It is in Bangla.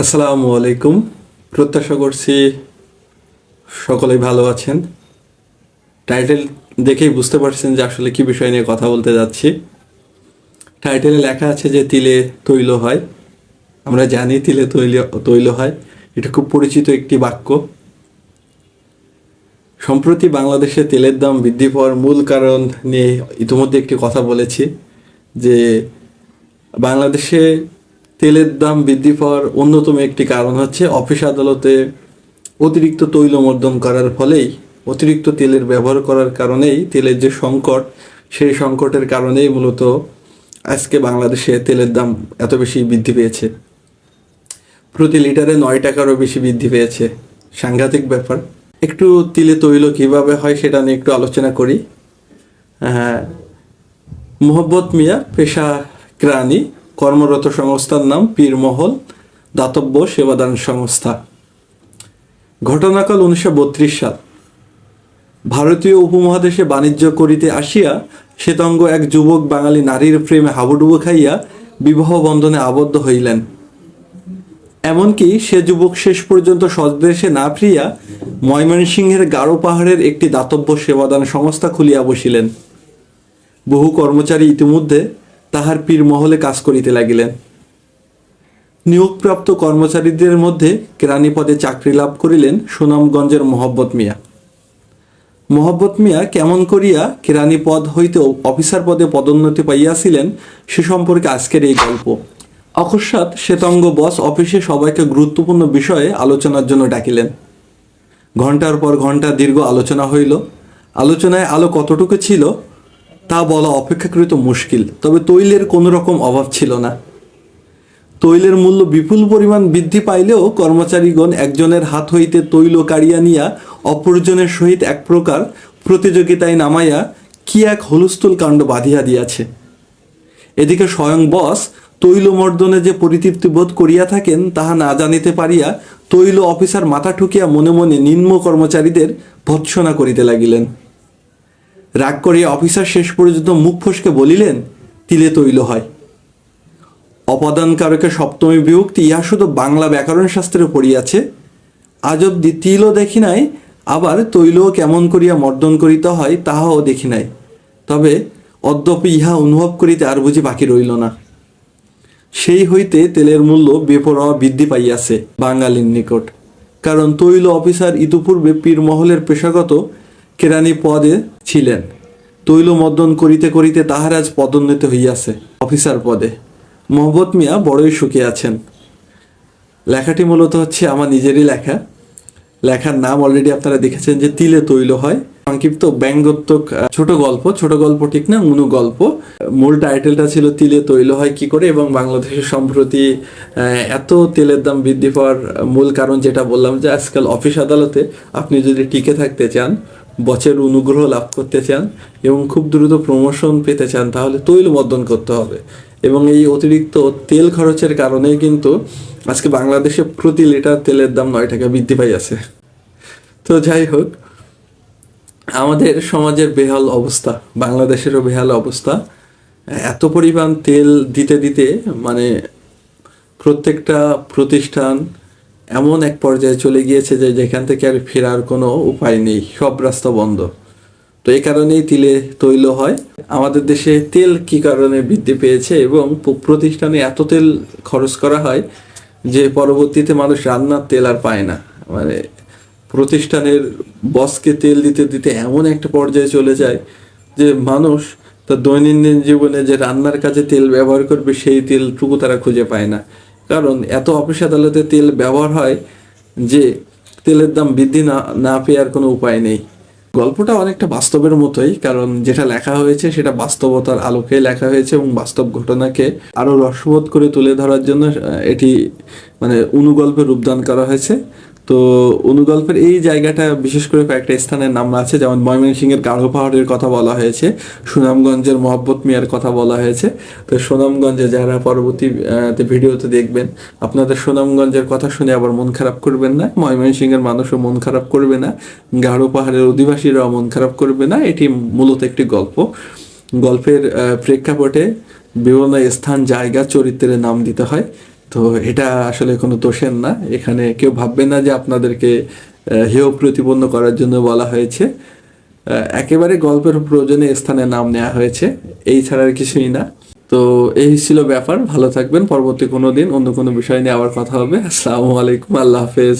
আসসালামু আলাইকুম। প্রত্যাশা করছি সকলেই ভালো আছেন। টাইটেল দেখেই বুঝতে পারছেন যে আসলে কি বিষয় নিয়ে কথা বলতে যাচ্ছি। টাইটেলে লেখা আছে যে তিলে তৈল হয়। আমরা জানি তিলে তৈল তৈল হয়। এটা খুব পরিচিত একটি বাক্য। সম্প্রতি বাংলাদেশে তেলের দাম বৃদ্ধি পাওয়ার মূল কারণ নিয়ে ইতিমধ্যে একটি কথা বলেছি যে বাংলাদেশে তেলের দাম বৃদ্ধি পাওয়ার অন্যতম একটি কারণ হচ্ছে অফিস আদালতে অতিরিক্ত তৈলমর্দন করার ফলেই অতিরিক্ত তেলের ব্যবহার করার কারণেই তেলের যে সংকট, সেই সংকটের কারণেই মূলত আজকে বাংলাদেশে তেলের দাম এত বেশি বৃদ্ধি পেয়েছে। প্রতি লিটারে নয় টাকারও বেশি বৃদ্ধি পেয়েছে। সাংঘাতিক ব্যাপার। একটু তিলে তৈল কীভাবে হয় সেটা নিয়ে একটু আলোচনা করি। হ্যাঁ মোহব্বত মিয়া পেশা ক্রানি কর্মরত সংস্থার নাম পীরমহল দাতব্য সেবাদান সংস্থা। ঘটনাকাল উনিশশো বত্রিশ সাল। ভারতীয় উপমহাদেশে বাণিজ্য করিতে আসিয়া শ্বেতাঙ্গ এক যুবক বাঙালি নারীর প্রেমে হাবুডুবু খাইয়া বিবাহ বন্ধনে আবদ্ধ হইলেন। এমনকি সে যুবক শেষ পর্যন্ত স্বদেশে না ফিরিয়া ময়মনসিংহের গারো পাহাড়ের একটি দাতব্য সেবাদান সংস্থা খুলিয়া বসিলেন। বহু কর্মচারী ইতিমধ্যে তাহার পীর মহলে কাজ করিতে লাগিলেন। নিয়োগপ্রাপ্ত কর্মচারীদের মধ্যে কেরানি পদে চাকরি লাভ করিলেন সুনামগঞ্জের মোহব্বত মিয়া। মোহব্বত মিয়া কেমন করিয়া কেরানি পদ হইতে অফিসার পদে পদোন্নতি পাইয়াছিলেন, সে সম্পর্কে আজকের এই গল্প। অকস্মাৎ শ্বেতঙ্গ বস অফিসে সবাইকে গুরুত্বপূর্ণ বিষয়ে আলোচনার জন্য ডাকিলেন। ঘণ্টার পর ঘণ্টা দীর্ঘ আলোচনা হইল। আলোচনায় আলো কতটুকু ছিল তা বলা অপেক্ষাকৃত মুশকিল, তবে তৈলের কোনো রকম অভাব ছিল না। তৈলের মূল্য বিপুল পরিমাণ বৃদ্ধি পাইলেও কর্মচারীগণ একজনের হাত হইতে তৈল কাড়িয়া নিয়া অপরজনের সহিত এক প্রকার প্রতিযোগিতায় নামাইয়া কি এক হলুস্থুল কাণ্ড বাঁধিয়া দিয়াছে। এদিকে স্বয়ং বস তৈলমর্দনে যে পরিতৃপ্তি বোধ করিয়া থাকেন, তাহা না জানিতে পারিয়া তৈল অফিসার মাথা ঠুকিয়া মনে মনে নিম্ন কর্মচারীদের ভৎসনা করিতে লাগিলেন। রাগ করিয়া অফিসার শেষ পর্যন্ত মুখ ফসকে বলিলেন, তিলে তৈল হয়। অপদানকারকের সপ্তমী বিভক্তি, ইহা শুধু বাংলা ব্যাকরণ শাস্ত্রে পড়িয়াছে। আজ অব্দি তিলও দেখি নাই, আবার তৈলও কেমন করিয়া মর্দন করিতে হয় তাহাও দেখি নাই। তবে অদ্যপি ইহা অনুভব করিতে আর বুঝি বাকি রইল না। সেই হইতে তেলের মূল্য বেপরোয়া বৃদ্ধি পাইয়াছে বাঙালির নিকট। কারণ তৈল অফিসার ইতিপূর্বে পীরমহলের পেশাগত কেরানি পদে ছিলেন। তৈল মর্দন করিতে করিতে তাহার আজ পদোন্নতি হইয়াছে অফিসার পদে। মোহব্বত মিয়া বড়ই সুখে আছেন। লেখাটি মূলত হচ্ছে আমার নিজেরই লেখা। লেখার নাম অলরেডি আপনারা দেখেছেন যে তিলে তৈল হয়। সংক্ষিপ্ত ব্যঙ্গোত্তক আহ, ছোট গল্প। ছোট গল্প ঠিক না অনু গল্প। মূল টাইটেলটা ছিল তিলে তৈল হয় কি করে এবং বাংলাদেশের সম্প্রতি এত তেলের দাম বৃদ্ধি পাওয়ার মূল কারণ যেটা বললাম যে আজকাল অফিস আদালতে আপনি যদি টিকে থাকতে চান বচের অনুগ্রহ লাভ করতে চান এবং খুব দ্রুত প্রমোশন পেতে চান, তাহলে তৈল মর্দন করতে হবে। এবং এই অতিরিক্ত তেল খরচের কারণেই কিন্তু আজকে বাংলাদেশে প্রতি লিটার তেলের দাম নয় টাকা বৃদ্ধি পাইয়াছে তো যাই হোক, আমাদের সমাজের বেহাল অবস্থা, বাংলাদেশেরও বেহাল অবস্থা। এত পরিমাণ তেল দিতে দিতে মানে প্রত্যেকটা প্রতিষ্ঠান এমন এক পর্যায়ে চলে গিয়েছে যে যেখান থেকে আর ফেরার কোনো উপায় নেই, সব রাস্তা বন্ধ। তো এই কারণেই তিলে তৈল হয়। আমাদের দেশে তেল কি কারণে বৃদ্ধি পেয়েছে এবং প্রতিষ্ঠানে এত তেল খরচ করা হয় যে পরবর্তীতে মানুষ রান্নার তেল আর পায় না। মানে প্রতিষ্ঠানের বসকে তেল দিতে দিতে এমন একটা পর্যায়ে চলে যায় যে মানুষ তার দৈনন্দিন জীবনে যে রান্নার কাজে তেল ব্যবহার করবে, সেই তেলটুকু তারা খুঁজে পায় না। কারণ এত অফিস আদালতে তেল ব্যবহার হয় যে তেলের দাম বৃদ্ধি না না পেয়ার কোনো উপায় নেই। গল্পটা অনেকটা বাস্তবের মতোই, কারণ যেটা লেখা হয়েছে সেটা বাস্তবতার আলোকে লেখা হয়েছে এবং বাস্তব ঘটনাকে আরও রসবোধ করে তুলে ধরার জন্য এটি মানে অনুগল্পে রূপদান করা হয়েছে। তো অনুগল্পের এই জায়গাটা বিশেষ করে কয়েকটা স্থানের নাম আছে, যেমন ময়মনসিংহের গাঢ় পাহাড়ের কথা বলা হয়েছে, সুনামগঞ্জের মহব্বত মিয়ার কথা বলা হয়েছে। তো সুনামগঞ্জে যারা পরবর্তী ভিডিওতে দেখবেন, আপনাদের সুনামগঞ্জের কথা শুনে আবার মন খারাপ করবেন না, ময়মনসিংহের মানুষও মন খারাপ করবে না, গাঢ় পাহাড়ের অধিবাসীরাও মন খারাপ করবে না, এটি মূলত একটি গল্প। গল্পের প্রেক্ষাপটে বিভিন্ন স্থান, জায়গা, চরিত্রের নাম দিতে হয়। তো এটা আসলে কোনো দোষের না। এখানে কেউ ভাববে না যে আপনাদেরকে হেয় প্রতিপন্ন করার জন্য বলা হয়েছে। একেবারে গল্পের প্রয়োজনে স্থানে নাম নেওয়া হয়েছে। এই ছাড়া আর কিছুই না। তো এই ছিল ব্যাপার। ভালো থাকবেন। পরবর্তী কোনো দিন অন্য কোনো বিষয় নিয়ে আবার কথা হবে। আসসালামু আলাইকুম। আল্লাহ হাফেজ।